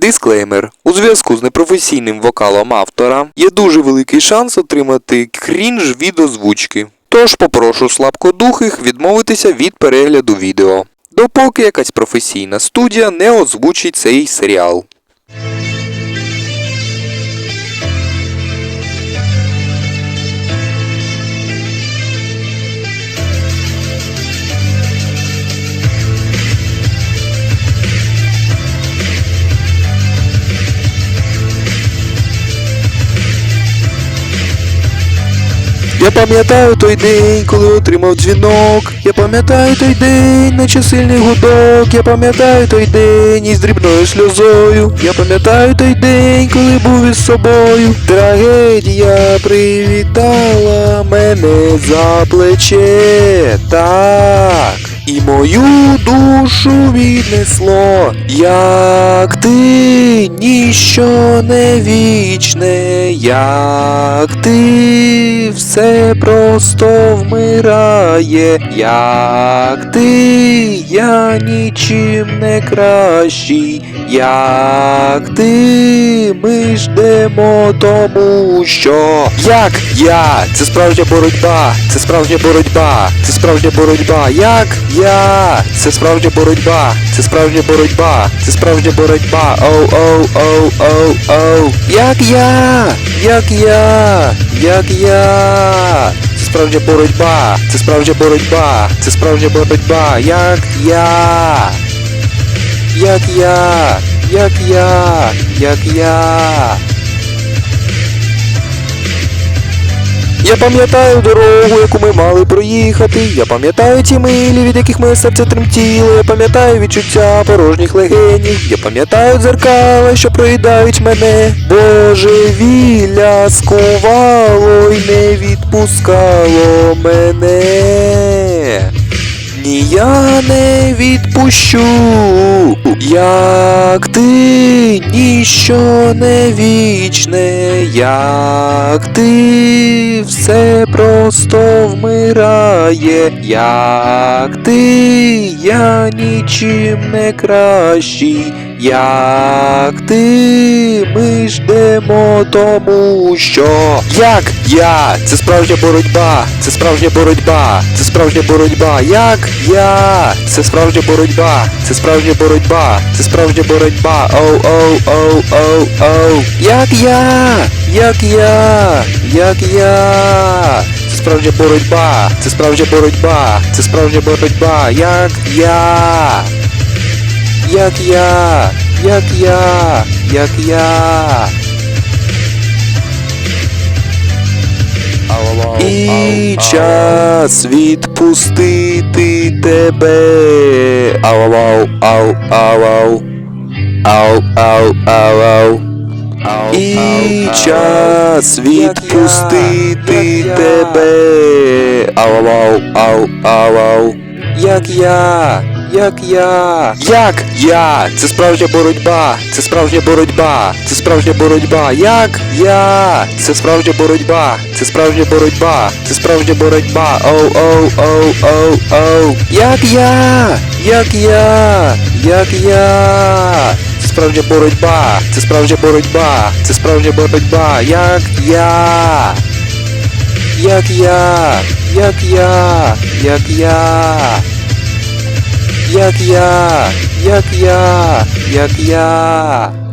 Дисклеймер. У зв'язку з непрофесійним вокалом автора є дуже великий шанс отримати крінж від озвучки. Тож попрошу слабкодухих відмовитися від перегляду відео, допоки якась професійна студія не озвучить цей серіал. Я пам'ятаю той день, коли отримав дзвінок. Я пам'ятаю той день, наче сильний гудок. Я пам'ятаю той день із дрібною сльозою. Я пам'ятаю той день, коли був із собою. Трагедія привітала мене за плече. Так. І мою душу віднесло, як ти ніщо не вічне, як ти все просто вмирає, як ти я нічим не кращий, як ти ми ждемо тому, що як я, це справжня боротьба, це справжня боротьба, це справжня боротьба, як я, це справжня боротьба, це справжня боротьба, це справжня боротьба, оу, оу, оу, оу, оу, як я, як я, як я, це справжня боротьба, це справжня боротьба, це справжня боротьба, як я, як я, як я, як я. Я пам'ятаю дорогу, яку ми мали проїхати. Я пам'ятаю ті милі, від яких моє серце тремтіло. Я пам'ятаю відчуття порожніх легенів. Я пам'ятаю дзеркала, що проїдають мене. Божевілля скувало й не відпускало мене. Ні, я не відпущу, як ти ніщо не вічне, як ти все просто вмирає, як ти я нічим не кращий, як ти? Ми ждемо тому, що як я, це справжня боротьба, це справжня боротьба, це справжня боротьба, як я, це справжня боротьба, це справжня боротьба, це справжня боротьба, оу, оу, оу, оу, оу, як я, як я, як я, це справжня боротьба, це справжня боротьба, це справжня боротьба, як я. Як я, як я, як я. І час відпустити тебе. Ау, ау, ау, ау, ау. Ау, ау, ау, ау. І час відпустити тебе. Ау, ау, ау, ау, ау. Як я, як я, як я, це справжня боротьба, це справжня боротьба, це справжня боротьба, як я, це справжня боротьба, це справжня боротьба, це справжня боротьба, оу, оу, оу, оу, оу, як я, як я, як я, це справжня боротьба, це справжня боротьба, це справжня боротьба, як я. Як я, як я, як я. Як я, як я, як я.